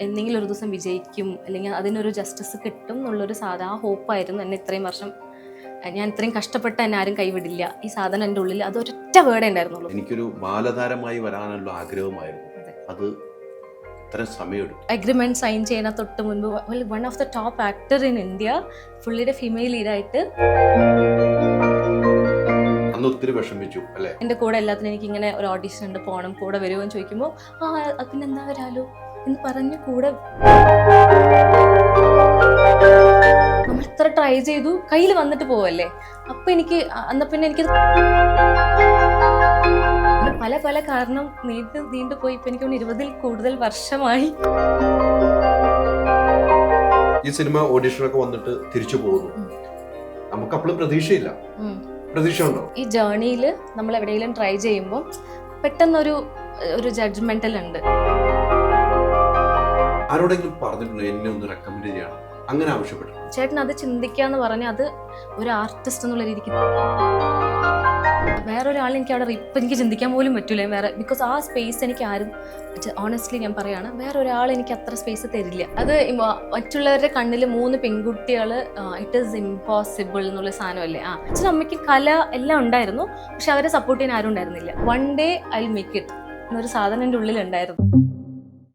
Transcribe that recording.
എന്തെങ്കിലും ഒരു ദിവസം വിജയിക്കും അല്ലെങ്കിൽ അതിനൊരു ജസ്റ്റിസ് കിട്ടും എന്നുള്ളൊരു സാധാ ഹോപ്പായിരുന്നു എന്നെ ഇത്രയും വർഷം. ഞാൻ ഇത്രയും കഷ്ടപ്പെട്ട് എന്നെ ആരും കൈവിടില്ല. ഈ സാധനം എന്റെ ഉള്ളിൽ അത് ഒരൊറ്റ വേർഡേ ഉണ്ടായിരുന്നുള്ളൂ. എനിക്കൊരു ബാലതാരമായി വരാനുള്ള ആഗ്രഹമായിരുന്നു. അത്. അഗ്രിമെന്റ് സൈൻ ചെയ്യുന്ന തൊട്ട് മുൻപ് one of the top actor in India പുള്ളിയുടെ ഫീമെയിൽ ലീഡായിട്ട് അന്ന് ഒത്തിരി വിഷമിച്ചു അല്ലേ? എന്റെ കൂടെ എല്ലാത്തിനും എനിക്ക് ഇങ്ങനെ ഒരു ഓഡീഷൻ ഉണ്ട് പോകണം കൂടെ വരുമോ എന്ന് ചോദിക്കുമ്പോൾ ആ പിന്നെന്താ വരാലോ? എന്ന് പറഞ്ഞ് കൂടെ നമ്മൾ ഇത്ര ട്രൈ ചെയ്തു. കയ്യിൽ വന്നിട്ട് പോവല്ലേ? അപ്പൊ എനിക്ക് അന്ന പിന്നെ എനിക്ക് പല പല കാരണം നീണ്ടു നീണ്ടു പോയി. ഇപ്പൊ എനിക്ക് ഇരുപതിൽ കൂടുതൽ വർഷമായി. ഈ സിനിമ ഓഡിഷനൊക്കെ വന്നിട്ട് തിരിച്ചു പോകുന്നു. നമുക്ക് അപ്പോഴും പ്രതീക്ഷയില്ല. പ്രതീക്ഷ ഉണ്ടോ ഈ ജേർണിയിൽ നമ്മൾ എവിടെയെങ്കിലും ട്രൈ ചെയ്യുമ്പോൾ പെട്ടെന്നൊരു ഒരു ജഡ്ജ്മെന്റൽ ഉണ്ട്. ആരോടെങ്കിലും പറഞ്ഞിട്ടുണ്ടോ? എന്നെ ഒന്ന് റെക്കമെൻഡ് ചെയ്യണം. അങ്ങനെ ആവശ്യപ്പെട്ടു ചേട്ടൻ അത് ചിന്തിക്കാന്ന് പറഞ്ഞാൽ അത് ഒരു ആർട്ടിസ്റ്റ് എന്നുള്ള രീതിക്ക് വേറൊരാൾ എനിക്ക് അവിടെ ഇപ്പം എനിക്ക് ചിന്തിക്കാൻ പോലും പറ്റൂല. വേറെ ബിക്കോസ് ആ സ്പേസ് എനിക്ക് ആരും ഓണസ്റ്റ്ലി ഞാൻ പറയാണ് വേറെ ഒരാൾ എനിക്ക് അത്ര സ്പേസ് തരില്ല. അത് മറ്റുള്ളവരുടെ കണ്ണിൽ മൂന്ന് പെൺകുട്ടികൾ ഇറ്റ് ഈസ് ഇമ്പോസിബിൾ എന്നുള്ള സാധനമല്ലേ? ആ. അച്ഛനും അമ്മയ്ക്ക് കല എല്ലാം ഉണ്ടായിരുന്നു. പക്ഷെ അവരെ സപ്പോർട്ട് ചെയ്യാൻ ആരും ഉണ്ടായിരുന്നില്ല. One day I make it എന്നൊരു സാധനം എന്റെ ഉള്ളിലുണ്ടായിരുന്നു